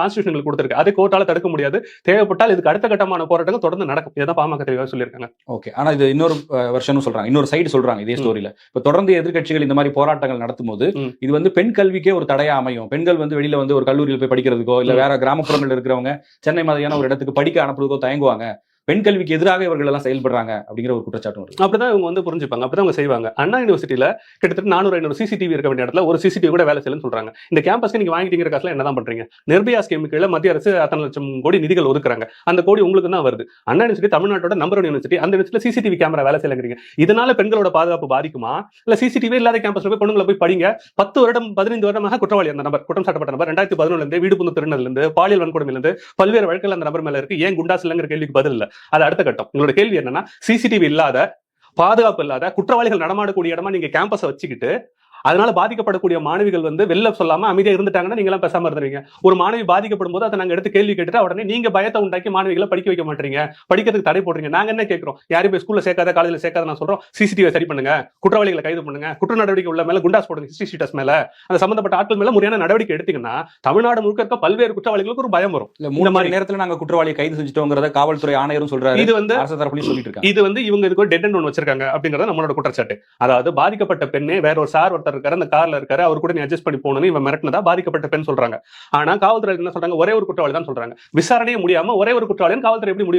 Constitution கொடுத்திருக்கு. அதை கோர்ட்டால தடுக்க முடியாது. தேவைப்பட்டால் இதுக்கு அடுத்த கட்டமான போராட்டங்கள் தொடர்ந்து நடக்கும். இதான் பாமக தெளிவாக சொல்லியிருக்காங்க. ஓகே ஆனா இது இன்னொரு வருஷனும் சொல்றாங்க. இன்னொரு சைடு சொல்றாங்க இதே. ஸ்டோரியில இப்ப தொடர்ந்து எதிர்க்கட்சிகள் இந்த மாதிரி போராட்டங்கள் நடத்தும் போது. இது வந்து பெண் கல்விக்கே ஒரு தடையா அமையும். பெண்கள் வந்து வெளியில வந்து ஒரு கல்லூரியில் போய் படிக்கிறதுக்கோ இல்ல. வேற கிராமப்புறங்கள் இருக்கிறவங்க சென்னை மாதிரியான ஒரு இடத்துக்கு படிக்க அனுப்புறதுக்கோ தயங்குவாங்க. பெண் கல்விக்கு எதிராக இவர்கள் எல்லாம் செயல்படுறாங்க அப்படிங்கிற ஒரு குற்றச்சாட்டு வருது. அப்படிதான் இவங்க வந்து புரிஞ்சுப்பாங்க. அப்படிதான் அவங்க செய்வாங்க. அண்ணா யூனிவர்சிட்டியில கிட்டத்தட்ட நானூறு ஐநூறு சிசிடிவி இருக்க வேண்டிய இடத்துல ஒரு சிசிடிவி கூட வேலை செய்யலன்னு சொல்றாங்க. இந்த கேம்பஸ்க்கு நீங்க வாங்கிட்டீங்கிற காசுல என்னதான் பண்றீங்க? நிர்பயா ஸ்கீம் கீழே மத்திய அரசு அத்தனை லட்சம் கோடி நிதிகள் ஒதுக்குறாங்க. அந்த கோடி உங்களுக்கு தான் வருது. அண்ணா யூனிவர்சிட்டி தமிழ்நாட்டோட நம்பர் ஒன் யூனிவர்சிட்டி அந்த யூனிவர்சிட்டி சிசிடிவி கேமரா வேலை செய்யலங்கிறீங்க. இதனால பெண்களோட பாதுகாப்பு பாதிக்குமா? இல்ல சிசிடிவி இல்லாத கேம்பஸ்ல போய் பொண்ணுங்களை போய் படிங்க. பத்து வருடம் பதினைந்து வருடமாக குற்றவாளி அந்த நபர் குற்றம் சாட்டப்பட்ட நபர். ரெண்டாயிரத்தி பதினொன்றுல இருந்து வீடு புந்த திருநெல்ல இருந்து பாலியல் வன்கொடுமையிலிருந்து பல்வேறு வழக்கில் அந்த நபர் மேல இருக்கு. ஏன் குண்டாஸ் இல்லைங்கிற கேள்விக்கு பதில் இல்லை. அது அடுத்த கட்டம். உங்களோட கேள்வி என்னன்னா சிசிடிவி இல்லாத பாதுகாப்பு இல்லாத குற்றவாளிகள் நடமாடக்கூடிய இடமா நீங்க கேம்பஸை வச்சுக்கிட்டு அதனால பாதிக்கப்படக்கூடிய மாணவிகள் வந்து வெளில சொல்லாம அமைதியா இருந்துட்டாங்கன்னா நீங்க எல்லாம் பேசாம இருந்துருவீங்க. ஒரு மாணவி பாதிக்கப்படும் போது அதை நாங்க எடுத்து கேள்வி கேட்டுட்டு உடனே நீங்க பயத்தை உண்டாக்கி மாணவிகளை படிக்க வைக்க மாட்டீங்க. படிக்கிறதுக்கு தடை போடுறீங்க. நாங்க என்ன கேட்கிறோம்? யாரையும் போய் ஸ்கூல்ல சேர்க்காத காலேஜ்ல சேர்க்காத நான் சொல்றோம். சிசிடிவி சரி பண்ணுங்க. குற்றவாளிகளை கைது பண்ணுங்க. குற்ற நடவடிக்கை உள்ள மேல குண்டாஸ் போடுங்க. ஹிஸ்டரி ஷீட்டர்ஸ் மேல. அந்த சம்பந்தப்பட்ட ஆட்கள் மேல முறையான நடவடிக்கை எடுத்தீங்கன்னா தமிழ்நாடு முழுக்க இருக்க பல்வேறு குற்றவாளிகளுக்கு ஒரு பயம் வரும். இல்ல மூணு மாதிரி- நேரத்துல நாங்க குற்றவாளியை கைது செஞ்சுட்டோங்கிறத காவல்துறை ஆணையரும் சொல்றாரு. இது வந்து அரசு தரப்புலையும் சொல்லிட்டு இருக்காங்க. இது வந்து இவங்க இதுக்கு டெட் ஒன்று வச்சிருக்காங்க அப்படிங்கறது நம்மளோட குற்றச்சாட்டு. அதாவது பாதிக்கப்பட்ட பெண்ணே வேற ஒரு சார் ஒருத்தர் இருக்காரு அந்த கார்ல இருக்காரு அவர் கூட நீ அட்ஜஸ்ட் பண்ணி போகணும்னு இவன் மிரட்டினதா பாதிக்கப்பட்ட பெண் சொல்றாங்க. ஆனா காவல்துறை என்ன சொல்றாங்க? ஒரே ஒரு குற்றவாளி தான் சொல்றாங்க. விசாரணையே முடியாம ஒரே ஒரு குற்றவாளியும் காவல்துறை எப்படி முடியும்